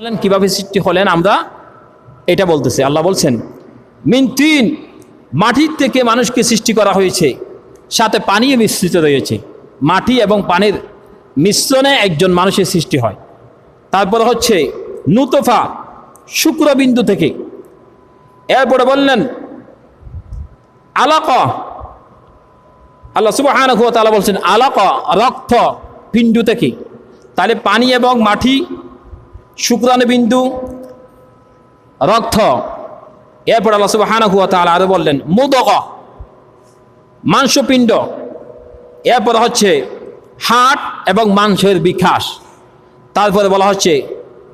বললেন কীভাবে সৃষ্টি হলেন আমরা? এটা বলতেছে। আল্লাহ বলছেন, মিন তিন মাটির থেকে মানুষকে সৃষ্টি করা হয়েছে। সাথে পানি মিশ্রিত রয়েছে। মাটি এবং পানির মিশ্রণে একজন মানুষের সৃষ্টি হয়। তারপর হচ্ছে, নুতফা, শুক্রবিন্দু থেকে। এরপরে বললেন, আলাক। আল্লাহ সুবাহ তালা বলছেন, আলাক, রক্ত, পিণ্ডু থেকে। তাহলে পানি এবং মাটি শুক্রাণুবিন্দু রক্ত। এরপর আল্লাহ সুবাহানা হুয়া তাহলে আরও বললেন মুদক মাংসপিণ্ড। এরপর হচ্ছে হাট এবং মাংসের বিকাশ। তারপরে বলা হচ্ছে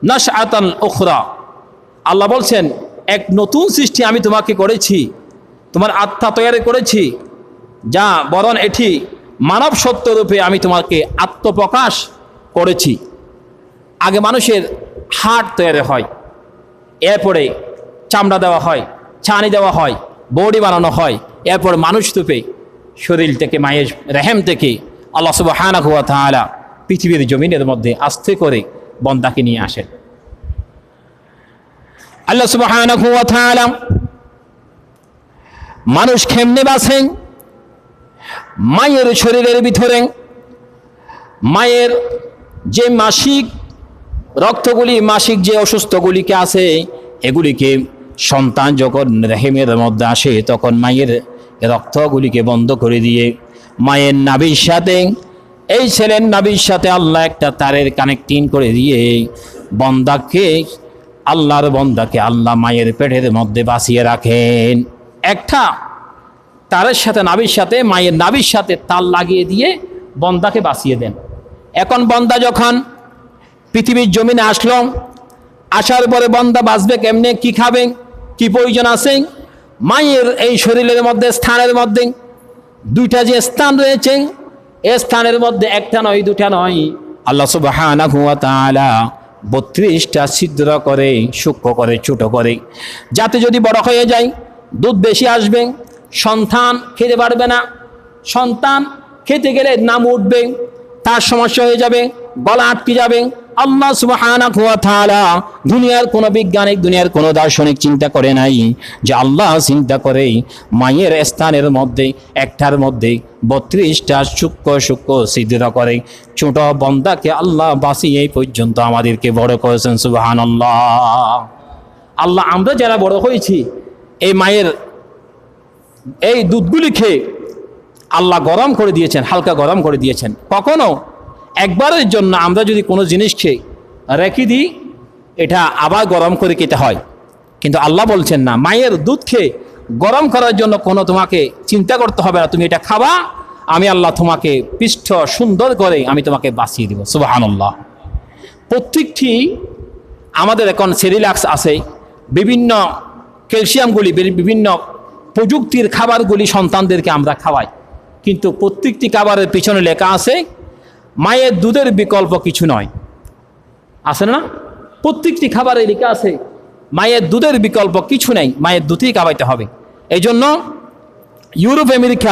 নশ আতান ওখরা আল্লাহ বলছেন, এক নতুন সৃষ্টি আমি তোমাকে করেছি, তোমার আত্মা তৈরি করেছি, যা বরং এটি মানব সত্যরূপে আমি তোমাকে আত্মপ্রকাশ করেছি। আগে মানুষের হাট তৈরি হয়। এরপরে চামড়া দেওয়া হয়, ছানি দেওয়া হয়, বডি বানানো হয়। এরপর মানুষ তুপে শরীর থেকে, মায়ের রেহেম থেকে আল্লাহ সুবাহ হুয়া তাআলা পৃথিবীর জমিনের মধ্যে আস্তে করে বন্দাকে নিয়ে আসেন। আল্লাহ তাআলা মানুষ খেমনে বাসেন মায়ের শরীরের ভিতরে, মায়ের যে মাসিক রক্তগুলি, মাসিক যে অসুস্থগুলিকে আছে, এগুলিকে সন্তান যখন রেহেমের মধ্যে আসে, তখন মায়ের রক্তগুলিকে বন্ধ করে দিয়ে মায়ের নাভির সাথে, এই ছেলের নাভির সাথে আল্লাহ একটা তারের কানেক্টিং করে দিয়ে বন্দাকে, আল্লাহর বন্দাকে আল্লাহ মায়ের পেটের মধ্যে বাঁচিয়ে রাখেন। একটা তারের সাথে, নাভির সাথে, মায়ের নাভির সাথে তাল লাগিয়ে দিয়ে বন্দাকে বাঁচিয়ে দেন। এখন বন্দা যখন পৃথিবীর জমিনে আসলো, আসার পরে বন্দা বাঁচবে কেমনে, কি খাবে, কি প্রয়োজন আছে? মায়ের এই শরীরের মধ্যে, স্থানের মধ্যে দুইটা যে স্থান রয়েছে, এ স্থানের মধ্যে একটা নয় দুটা নয়। আল্লাহ তাআলা বত্রিশটা ছিদ্র করে, সূক্ষ্ম করে, ছোট করে। যাতে যদি বড় হয়ে যায়, দুধ বেশি আসবে, সন্তান খেতে পারবে না। সন্তান খেতে গেলে নাম উঠবে, তার সমস্যা হয়ে যাবে, গলা আটকে যাবে আল্লাহ সুবহানাহু ওয়া তাআলা দুনিয়ার কোনো বৈজ্ঞানিক, দুনিয়ার কোনো দার্শনিক চিন্তা করে নাই যে আল্লাহ চিন্তা করে মায়ের স্থানের মধ্যে, একটার মধ্যে বত্রিশটা সূক্ষ্ম সূক্ষ্ম সিদ্ধ করে। ছোট বন্দাকে আল্লাহ বাঁচিয়ে এই পর্যন্ত আমাদেরকে বড় করেছেন, সুবহানাল্লাহ। আল্লাহ, আমরা যারা বড় হয়েছি, এই মায়ের এই দুধগুলি খেয়ে আল্লাহ গরম করে দিয়েছেন, হালকা গরম করে দিয়েছেন। কখনো একবারের জন্য আমরা যদি কোনো জিনিস খেয়ে রেখে দিই, এটা আবার গরম করে খেতে হয়। কিন্তু আল্লাহ বলছেন না, মায়ের দুধ খেয়ে গরম করার জন্য কোনো তোমাকে চিন্তা করতে হবে না, তুমি এটা খাবা, আমি আল্লাহ তোমাকে পৃষ্ঠ, সুন্দর করে আমি তোমাকে বাঁচিয়ে দেবো। সুবাহান্লাহ প্রত্যেকটি আমাদের এখন সেরিলাক্স আছে, বিভিন্ন ক্যালসিয়ামগুলি, বিভিন্ন প্রযুক্তির খাবারগুলি সন্তানদেরকে আমরা খাওয়াই। কিন্তু প্রত্যেকটি খাবারের পিছনে লেখা আছে মায়ের দুধের বিকল্প কিছু নয়। আছে না? প্রত্যেকটি খাবারে লিখা আছে, মায়ের দুধের বিকল্প কিছু নেই, মায়ের দুধই খাওয়াইতে হবে। এই জন্য ইউরোপ, আমেরিকা